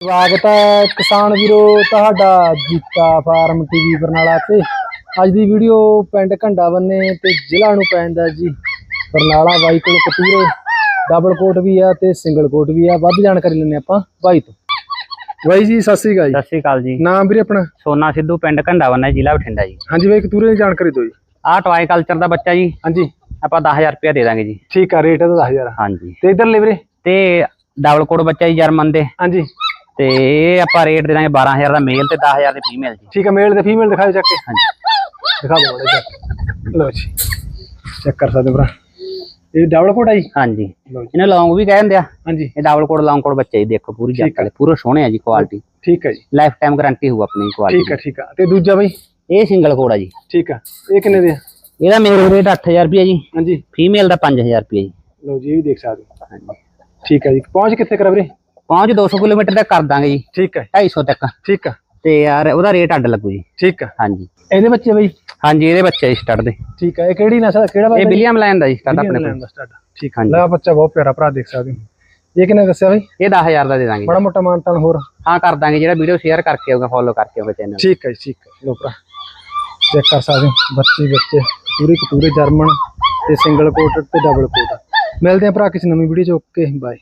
ਸਵਾਗਤ ਹੈ ਕਿਸਾਨ ਵੀਰੋ ਤੁਹਾਡਾ ਜੀਤਾ ਫਾਰਮ ਟੀਵੀ ਬਰਨਾਲਾ ਤੇ। ਅੱਜ ਦੀ ਵੀਡੀਓ ਪਿੰਡ ਘੰਡਾ ਬੰਨੇ ਤੇ ਜ਼ਿਲ੍ਹਾ ਨੂੰ ਪੈਂਦਾ ਜੀ। ਬਰਨਾਲਾ ਬਾਈ ਕੋਲ ਕਤੂਰੇ ਡਬਲ ਕੋਟ ਵੀ ਆ ਤੇ ਸਿੰਗਲ ਕੋਟ ਵੀ ਆ। ਵੱਧ ਜਾਣਕਾਰੀ ਲੈਣੇ ਆਪਾਂ ਬਾਈ ਤੋਂ। ਬਾਈ ਜੀ ਸਤਿ ਸ੍ਰੀ ਅਕਾਲ ਸਤਿ ਸ਼੍ਰੀ ਅਕਾਲ ਜੀ। ਜੀ ਨਾਮ ਵੀਰੇ ਆਪਣਾ? ਸੋਨਾ ਸਿੱਧੂ ਪਿੰਡ ਘੰਡਾਵਨ ਜ਼ਿਲ੍ਹਾ ਬਠਿੰਡਾ ਜੀ। ਹਾਂਜੀ ਬਾਈ ਕਤੂਰੇ ਦੀ ਜਾਣਕਾਰੀ ਦਿਓ ਜੀ। ਆਹ ਟਵਾਈ ਕਲਚਰ ਦਾ ਬੱਚਾ ਜੀ। ਹਾਂਜੀ। ਆਪਾਂ 10000 ਰੁਪਇਆ ਦੇ ਦਾਂਗੇ ਜੀ। ਠੀਕ ਆ ਰੇਟ ਇਹਦਾ 10000 ਹਾਂਜੀ। ਤੇ ਇਧਰ ਲੈ ਵੀਰੇ? ਤੇ ਡਬਲ ਕੋਡ ਬੱਚਾ ਜੀ ਜਰਮਨ ਦੇ। ਹਾਂਜੀ। ਤੇ ਇਹ ਆਪਾਂ ਰੇਟ ਦੇ ਦਾਂਗੇ 12000 ਦਾ ਮੇਲ ਤੇ 10000 ਦੀ ਫੀਮੇਲ ਜੀ। ਠੀਕ ਆ ਮੇਲ ਤੇ ਫੀਮੇਲ ਦਿਖਾਓ ਚੱਕ ਕੇ। ਹਾਂਜੀ। ਦਿਖਾ ਦਿਓ ਲਓ ਜੀ। ਚੈੱਕ ਕਰ ਸਕਦੇ ਹੋ ਭਰਾ। ਇਹ ਡਬਲ ਕੋਟ ਆ ਜੀ? ਹਾਂਜੀ। ਇਹਨੂੰ ਲੌਂਗ ਵੀ ਕਹਿ ਦਿੰਦੇ ਆ ਹਾਂਜੀ। ਇਹ ਡਬਲ ਕੋਡ ਲੌਂਗ ਕੋਡ ਬੱਚਾ ਜੀ ਦੇਖੋ ਪੂਰੀ ਠੀਕ ਜੱਟ ਵਾਲੇ ਪੂਰੇ ਸੋਹਣੇ ਆ ਜੀ ਕੁਆਲਿਟੀ ਠੀਕ ਹੈ ਜੀ। ਲਾਈਫ ਟਾਈਮ ਗਾਰੰਟੀ ਹੋਊ ਆਪਣੀ ਠੀਕ ਕੁਆਲਿਟੀ ਹੈ ਠੀਕ ਆ। ਤੇ ਦੂਜਾ ਬਾਈ? ਇਹ ਸਿੰਗਲ ਕੋਡ ਆ ਜੀ। ਠੀਕ ਆ। ਇਹ ਕਿੰਨੇ ਦੇ ਆ? ਇਹਦਾ ਮੇਲ ਰੇਟ 8000 ਰੁਪਇਆ ਜੀ। ਹਾਂਜੀ। ਫੀਮੇਲ ਦਾ 5000 ਰੁਪਇਆ ਜੀ। ਲਓ ਜੀ ਇਹ ਵੀ ਦੇਖ ਸਕਦੇ ਹੋ। ਹਾਂਜੀ। ਠੀਕ ਹੈ ਜੀ। ਪਹੁੰਚ ਕਿੱਥੇ ਕਰਾ ਵੀਰੇ? ਪਹੁੰਚ 200 ਕਿਲੋਮੀਟਰ ਤੱਕ ਕਰ ਦਾਂਗੇ ਜੀ। ਠੀਕ ਹੈ। 250 ਤੱਕ। ਠੀਕ ਆ ਤੇ ਯਾਰ ਉਹਦਾ ਰੇਟ ਅੱਡ ਲੱਗੂ ਜੀ। ਠੀਕ ਆ ਹਾਂਜੀ। ਇਹਦੇ ਬੱਚੇ ਬਾਈ? ਹਾਂਜੀ ਇਹਦੇ ਬੱਚੇ ਸਟੱਡ ਦੇ। ਠੀਕ ਆ ਇਹ ਕਿਹੜੀ ਨਸਲ ਕਿਹੜਾ ਇਹ ਬਾਈ ਵਿਲੀਅਮ ਲੈਣ ਦਾ ਜੀ ਸਟੱਡ ਆਪਣੇ ਕੋਲ। ਠੀਕ ਹਾਂਜੀ। ਲੈ ਬੱਚਾ ਬਹੁਤ ਪਿਆਰਾ ਭਰਾ ਦੇਖ ਸਕਦੇ ਹੋ। ਇਹ ਕਿੰਨੇ ਦੱਸਿਆ ਬਾਈ? ਇਹ 10000 ਦਾ ਦੇ ਦਾਂਗੇ। ਬੜਾ ਮੋਟਾ ਮਾਨਤਾਨ ਹੋਰ। ਹਾਂ ਕਰ ਦਾਂਗੇ। ਜਿਹੜਾ ਵੀਡੀਓ ਸ਼ੇਅਰ ਕਰਕੇ ਆਊਗਾ ਫੋਲੋ ਕਰਕੇ ਆਊਗਾ ਚੈਨਲ ਠੀਕ ਹੈ ਠੀਕ ਹੈ। ਲੋ ਭਰਾ ਚੈੱਕ ਕਰ ਸਕਦੇ ਹੋ। ਬੱਚੇ ਹੀ ਬੱਚੇ ਪੂਰੇ ਕਤੂਰੇ ਜਰਮਨ ਤੇ ਸਿੰਗਲ ਕੋਟ ਤੇ ਡਬਲ ਕੋਟ ਮਿਲਦੇ ਆ ਭਰਾ ਕਿਸੇ ਨਵੀਂ ਵੀਡੀਓ ਚ। Okay bye